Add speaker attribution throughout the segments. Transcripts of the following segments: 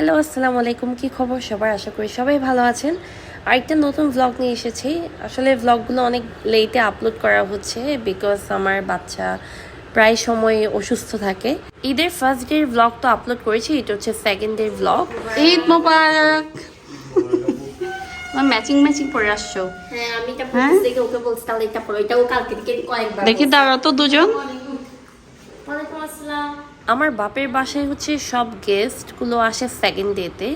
Speaker 1: Hello আসসালামু আলাইকুম। কি খবর সবার? আশা করি সবাই ভালো আছেন। আরেকটা নতুন ভ্লগ নিয়ে এসেছি। আসলে ভ্লগগুলো অনেক লেটে আপলোড করা হচ্ছে বিকজ আমার বাচ্চা প্রায় সময় অসুস্থ থাকে। ঈদের ফার্স্ট ডের ভ্লগ তো আপলোড করেছি এটা হচ্ছে সেকেন্ড ডের ভ্লগ
Speaker 2: ঈদ মোবারক! ম্যাচিং ম্যাচিং পরে আসছো।
Speaker 1: হ্যাঁ আমি এটা
Speaker 2: হ্যাঁ?
Speaker 1: দেখে ওকে বলছি তাহলে এটা পড়ো। এটাও কালকে থেকে কয়েকবার
Speaker 2: দেখি দাঁড়াও তো দুজন।
Speaker 1: ওয়ালাইকুম আসসালাম। আমার বাপের বাসায় হচ্ছে সব গেস্টগুলো আসে সেকেন্ড ডেতে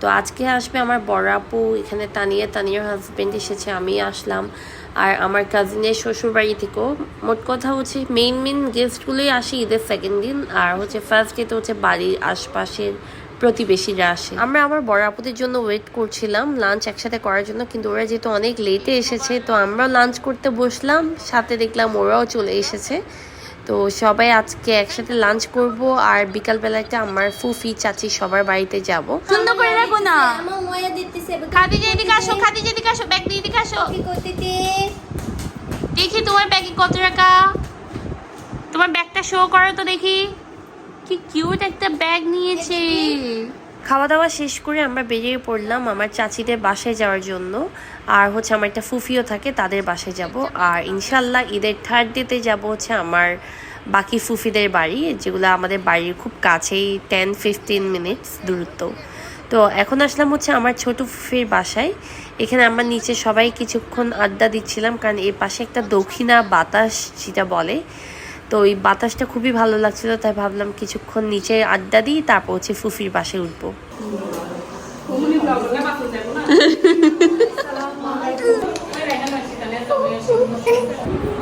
Speaker 1: তো। আজকে আসবে আমার বড় আপু, এখানে তানিয়া, তানিয়ার হাজব্যান্ড এসেছে, আমি আসলাম। আর আমার কাজিনের শ্বশুর বাড়ি থেকেও মোট কথা হচ্ছে মেইন মেইন গেস্টগুলোই আসে ঈদের সেকেন্ড দিন। আর হচ্ছে ফার্স্ট ডেতে হচ্ছে বাড়ির আশপাশের প্রতিবেশীরা আসে। আমরা আমার বড় আপুদের জন্য ওয়েট করছিলাম লাঞ্চ একসাথে করার জন্য, কিন্তু ওরা যেহেতু অনেক লেটে এসেছে, তো আমরা লাঞ্চ করতে বসলাম। সাথে দেখলাম ওরাও চলে এসেছে। তো সবাই আজকে একসাথে লাঞ্চ করব আর বিকালবেলাটা আমার ফুফি চাচি সবার বাড়িতে যাব।
Speaker 2: সুন্দর করে রাখো না।
Speaker 3: আমার ময়া দিতেছে
Speaker 2: খাদিজা এদিকে আসো খাদিজা এদিকে আসো ব্যাগ দিয়ে এদিকে আসো।
Speaker 3: কি করতেছে।
Speaker 2: দেখি তোমার ব্যাগে কত টাকা। তোমার ব্যাগটা শো করো তো দেখি। কি কিউট একটা ব্যাগ নিয়েছে।
Speaker 1: খাওয়া দাওয়া শেষ করে আমরা বেরিয়ে পড়লাম আমার চাচিদের বাসায় যাওয়ার জন্য। আর হচ্ছে আমার একটা ফুফিও থাকে, তাদের বাসায় যাব। আর ইনশাল্লাহ ঈদের থার্ড ডেতে যাব হচ্ছে আমার বাকি ফুফিদের বাড়ি, যেগুলো আমাদের বাড়ির খুব কাছেই টেন ফিফটিন মিনিটস দূরত্ব। তো এখন আসলাম হচ্ছে আমার ছোট ফুফির বাসায়। এখানে আমরা নিচে সবাই কিছুক্ষণ আড্ডা দিচ্ছিলাম, কারণ এর পাশে একটা দক্ষিণা বাতাস, যেটা বলে তো ওই বাতাসটা খুবই ভালো লাগছিল, তাই ভাবলাম কিছুক্ষণ নিচে আড্ডা দিই, তারপর হচ্ছে ফুফির বাসে উঠবো।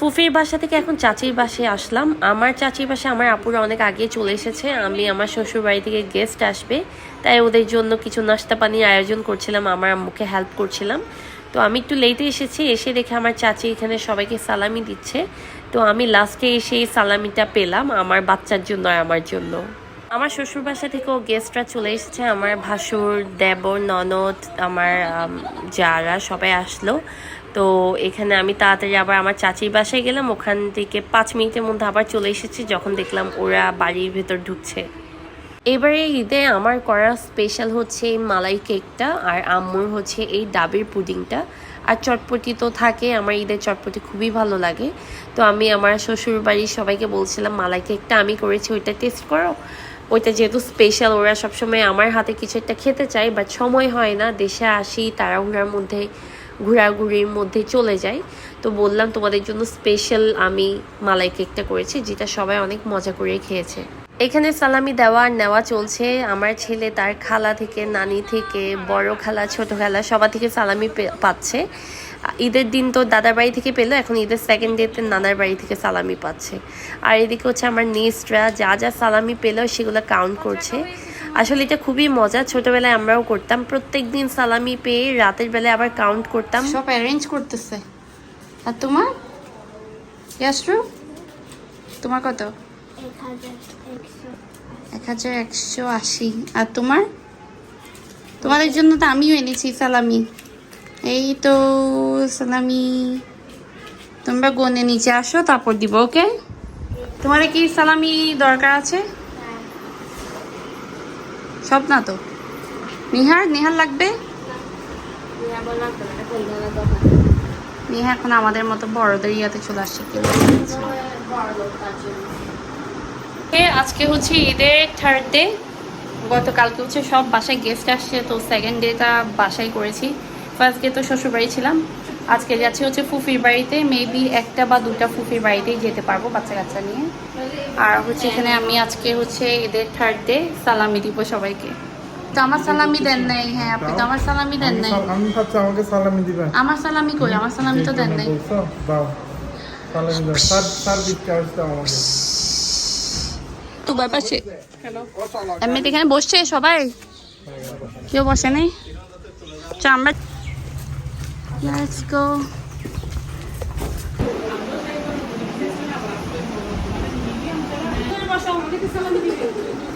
Speaker 1: ফুফির বাসা থেকে এখন চাচির বাসায় আসলাম। আমার চাচির বাসা আমার আপুরা অনেক আগে চলে এসেছে। আমি আমার শ্বশুর বাড়ি থেকে গেস্ট আসবে। তাই ওদের জন্য কিছু নাস্তা পানির আয়োজন করছিলাম আমার আম্মুকে হেল্প করছিলাম। তো আমি একটু লেটে এসেছি এসে দেখে আমার চাচি এখানে সবাইকে সালামি দিচ্ছে। তো আমি লাস্টে এসে এই সালামিটা পেলাম আমার বাচ্চার জন্য আর আমার জন্য। আমার শ্বশুর বাসা থেকেও গেস্টরা চলে এসেছে। আমার ভাসুর দেবর ননদ আমার আম, যারা সবাই আসলো। তো এখানে আমি তাড়াতাড়ি আবার আমার চাচির বাসায় গেলাম। ওখান থেকে পাঁচ মিনিটের মধ্যে আবার চলে এসেছি, যখন দেখলাম ওরা বাড়ির ভেতর ঢুকছে। এবারে ঈদে আমার করা স্পেশাল হচ্ছে এই মালাই কেকটা আর আম্মুর হচ্ছে এই ডাবের পুডিংটা। আর চটপটি তো থাকে, আমার ঈদের চটপটি খুবই ভালো লাগে। তো আমি আমার শ্বশুর বাড়ির সবাইকে বলছিলাম, মালাই কেকটা আমি করেছি, ওইটা টেস্ট করো। ওইটা যেহেতু স্পেশাল ওরা সবসময় আমার হাতে কিছু একটা খেতে চায় বাট সময় হয় না, দেশে আসি, তাড়াহুড়ার মধ্যে ঘোরাঘুরির মধ্যে চলে যাই। তো বললাম, তোমাদের জন্য স্পেশাল আমি মালাই কেকটা করেছি, যেটা সবাই অনেক মজা করে খেয়েছে। এখানে সালামি দেওয়া আর নেওয়া চলছে। আমার ছেলে তার খালা থেকে, নানি থেকে, বড় খালা, ছোট খালা সবার থেকে সালামি পাচ্ছে। ঈদের দিন তো দাদার বাড়ি থেকে পেল, এখন ঈদের সেকেন্ড ডেতে নানার বাড়ি থেকে সালামি পাচ্ছে। আর এদিকে হচ্ছে আমার নিস্টরা যা যা সালামি পেল সেগুলো কাউন্ট করছে। আসলে এটা খুবই মজা। ছোটবেলায় আমরাও করতাম। প্রত্যেক দিন সালামি পেয়ে রাতের বেলায় আবার কাউন্ট করতাম।
Speaker 2: সব অ্যারেঞ্জ করতেছে। আর তোমার? ইয়াসরু? তোমার কত?
Speaker 3: এক হাজার একশো
Speaker 2: আশি। আর তোমার? তোমাদের জন্য তো আমিও এনেছি সালামি। এই তো সালামি। তোমরা গনে নিচে আসো, তারপর দিব ওকে তোমার কি সালামি দরকার আছে? সব না তো? নিহার নিহার লাগবে? নিহা এখন আমাদের মতো বড়দের ইয়াতে চলে আসছে আজকে হচ্ছে ঈদের থার্ড ডে গতকালকে হচ্ছে সব বাসায় গেস্ট আসছে, তো সেকেন্ড ডেটা বাসায় করেছি। ফার্স্ট ডে তো শ্বশুরবাড়ি ছিলাম। আজকে যাচ্ছি হচ্ছে ফুফির বাড়িতে মেবি একটা বা দুটা ফুফির বাড়িতেই যেতে পারব বাচ্চা কাচ্চা নিয়ে। আর হচ্ছে এখানে আমি আজকে হচ্ছে এদের থার্ড ডে সালামি দিব সবাইকে। তো আমার সালামি দেন নাই হ্যাঁ আপনি তো আমার সালামি দেন নাই।
Speaker 4: আমি ভাবছি আমাকে সালামি দিবেন।
Speaker 2: আমার সালামি কই? আমার সালামি তো দেন নাই।
Speaker 4: দাও। সালামি দাও। স্যার স্যার দিতে আসতে আমাকে।
Speaker 2: তোমার পাশে এমনিতে এখানে বসছে সবাই? কেউ বসে নেই? আমরা লেটস গো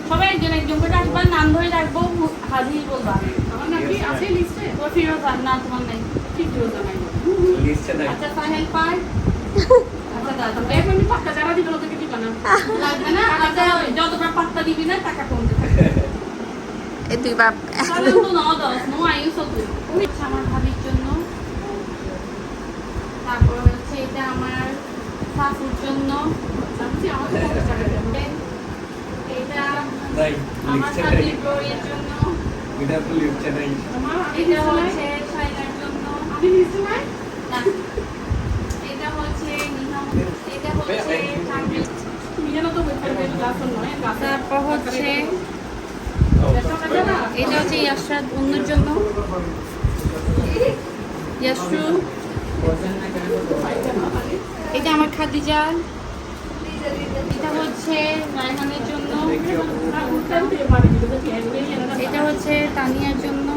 Speaker 2: সবাই একজন একজন করে আসবা নাম ধরে রাখব হাজির বলবা। আমার নাম আছে লিস্টে তোর ফিরোজা না তোমার নাই। কি ফিরোজা নাই। আচ্ছা সাহেল পার আচ্ছা দাদা লাগবে না? টাকা যতবার পাত্তা দিবি না টাকা কমতে থাকবে।
Speaker 1: দুই বাপ।
Speaker 2: Sabiam do Nodos, não aí o seu আমার ভাবির জন্য তারপর হচ্ছে এটা আমার শাশুর জন্য। এটা আমার শাশুড়ির বউয়ের জন্য।
Speaker 4: এটা তো লিখছে নাই।
Speaker 2: এটা হচ্ছে শাইলার জন্য। আমি লিখছি না না। এটা হচ্ছে নিহাম এটা হচ্ছে তারপর হচ্ছে এটা হচ্ছে ইয়াসরাত অন্যর জন্য। ইয়াসরু। এটা আমার খাদিজা। এটা হচ্ছে রায়হানের জন্য। এটা হচ্ছে তানিয়ার জন্য।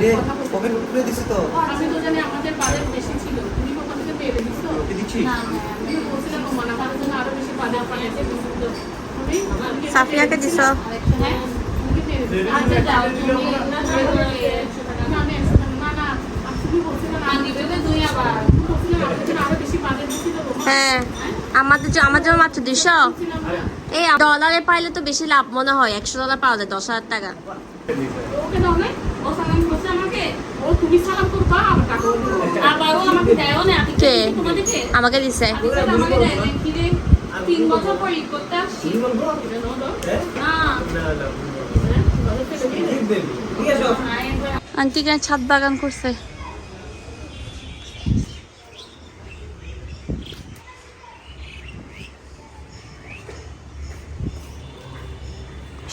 Speaker 5: রে পকেট খুলে দিছি তো।
Speaker 6: আমি তো জানি আমাদের বাজেট বেশি ছিল। তুমি কোথা থেকে পেয়ে দিছো
Speaker 2: না না
Speaker 6: আমি বলছিলাম তোমার আমার জন্য আরও বেশি বুঝছ
Speaker 1: সাফিয়াকে দিছ।
Speaker 2: হ্যাঁ
Speaker 6: তুমি পেয়ে দিছো
Speaker 2: আচ্ছা যাও তুমি
Speaker 6: না আমি একশো টাকা- না না আমি তুমি বলছিলাম
Speaker 2: আর দিবে তো দুই আবার
Speaker 6: তুমি বলছিলাম আমাদের জন্য আরও বেশি বাজেট ছিল
Speaker 1: হ্যাঁ। আমাদের আমার জন্য মাত্র দুইশো। এই ডলারে পাইলে তো বেশি লাভ মনে হয়। একশো ডলার পাওয়া যায় দশ হাজার টাকা।
Speaker 6: ওকে দাও না। ও সালাম করছে আমাকে। ও তুমি সালাম করবা আমার টাকা
Speaker 2: আবারও আমাকে দেয়ও না আপনি
Speaker 1: কে?
Speaker 2: তোমাদেরকে
Speaker 1: আমাকে দিছে
Speaker 2: আপনি তো আমাকে দেয় না কি রে তিন বছর পর ঈদ করতে আসছি না আন্টি কেন ছাদ বাগান করছে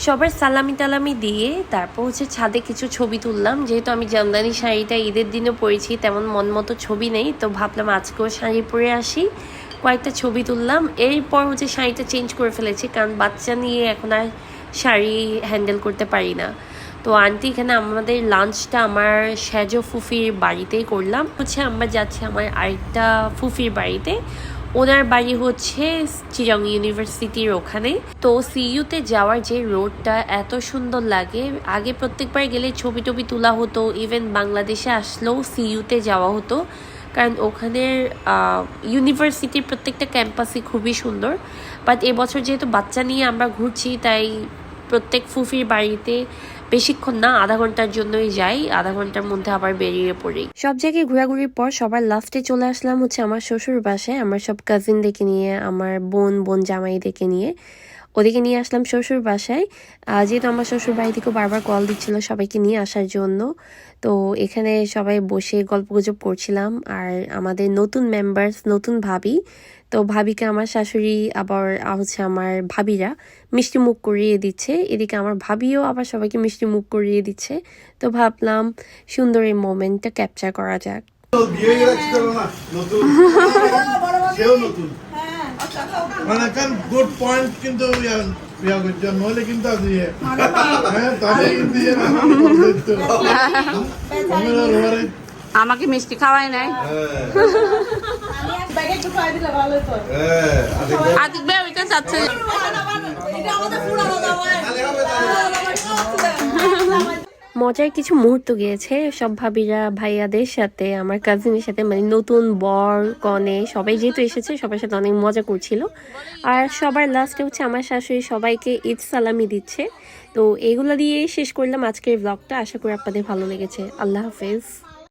Speaker 1: সবার সালামি টালামি দিয়ে তারপর হচ্ছে ছাদে কিছু ছবি তুললাম। যেহেতু আমি জামদানি শাড়িটা ঈদের দিনও পরেছি, তেমন মন মতো ছবি নেই, তো ভাবলাম আজকেও শাড়ি পরে আসি। কয়েকটা ছবি তুললাম। এরপর হচ্ছে শাড়িটা চেঞ্জ করে ফেলেছি, কারণ বাচ্চা নিয়ে এখন আর শাড়ি হ্যান্ডেল করতে পারি না। তো আন্টি এখানে আমাদের লাঞ্চটা আমার সেজো ফুফির বাড়িতেই করলাম। হচ্ছে আমরা যাচ্ছি আমার আরেকটা ফুফির বাড়িতে। ওনার বাড়ি হচ্ছে চিরং ইউনিভার্সিটির ওখানে। তো সিইউতে যাওয়ার যে রোডটা এত সুন্দর লাগে। আগে প্রত্যেকবার গেলে ছবি টবি তোলা হতো ইভেন বাংলাদেশে আসলেও সিইউতে যাওয়া হতো। কারণ ওখানের ইউনিভার্সিটির প্রত্যেকটা ক্যাম্পাসই খুবই সুন্দর। বাট এবছর যেহেতু বাচ্চা নিয়ে আমরা ঘুরছি, তাই প্রত্যেক ফুফির বাড়িতে বেশিক্ষণ না, আধা ঘণ্টার জন্যই যাই, আধা ঘণ্টার মধ্যে আবার বেরিয়ে পড়ি। সব জায়গায় ঘোরাঘুরির পর সবার লাস্টে চলে আসলাম হচ্ছে আমার শ্বশুর বাসায়, আমার সব কাজিন দেখে নিয়ে, আমার বোন বোন জামাই দেখে নিয়ে। ওদিকে নিয়ে আসলাম শ্বশুর বাসায়। যেহেতু আমার শ্বশুর বাড়ি থেকেও বারবার কল দিচ্ছিল সবাইকে নিয়ে আসার জন্য তো এখানে সবাই বসে গল্পগুজব করছিলাম। আর আমাদের নতুন মেম্বার্স নতুন ভাবি তো ভাবিকে আমার শাশুড়ি আবার হচ্ছে আমার ভাবিরা মিষ্টি মুখ করিয়ে দিচ্ছে। এদিকে আমার ভাবিও আবার সবাইকে মিষ্টি মুখ করিয়ে দিচ্ছে। তো ভাবলাম সুন্দর এই মোমেন্টটা ক্যাপচার করা যাক।
Speaker 7: বিয়ে রাখছি তো না নতুন। সেও নতুন। মানে গুড পয়েন্ট কিন্তু নইলে কিন্তু আজ ইয়ে। হ্যাঁ তাহলে কিন্তু ইয়ে
Speaker 2: আমাকে মিষ্টি খাওয়াই নাই।
Speaker 7: হ্যাঁ।
Speaker 2: আতিক ভাই ওইটা চাচ্ছে
Speaker 1: মজার কিছু মুহূর্ত গিয়েছে। সব ভাবিরা, ভাইয়াদের সাথে, আমার কাজিনের সাথে মানে নতুন বর, কনে, সবাই যেহেতু এসেছে, সবার সাথে অনেক মজা করছিল। আর সবার লাস্টে হচ্ছে আমার শাশুড়ি সবাইকে ঈদ সালামি দিচ্ছে। তো এগুলো দিয়ে শেষ করলাম আজকের ব্লগটা আশা করি আপনাদের ভালো লেগেছে। আল্লাহ হাফেজ।